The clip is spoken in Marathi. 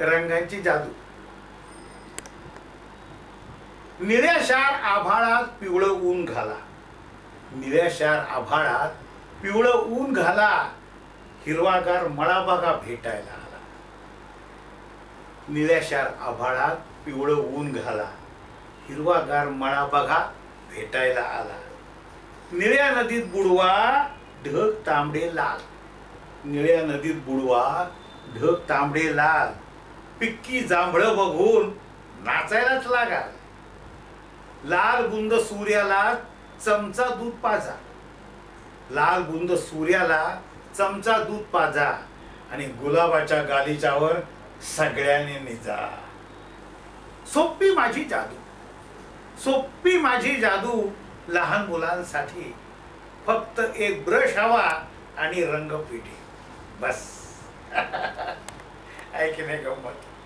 रंगांची जादू. निळ्याशार आभाळात पिवळं ऊन घाला. निळ्याशार आभाळात पिवळं ऊन घाला. हिरवागार मळाबागा भेटायला आला. निळ्याशार आभाळात पिवळं ऊन घाला. हिरवागार मळाबागा भेटायला आला. निळ्या नदीत बुडवा ढग तांबडे लाल. निळ्या नदीत बुडवा ढग तांबडे लाल. पिक्की जांभळं बघून नाचायलाच लागा. लाल बुंद सूर्याला चमचा दूध पाजा. लाल बुंद सूर्याला चमचा दूध पाजा आणि गुलाबाच्या गालीच्यावर सगळ्यांनी निजा. सोपी माझी जादू. सोपी माझी जादू लहान मुलांसाठी. फक्त एक ब्रश हवा आणि रंगपिठी बस. आहे नाही गंमत.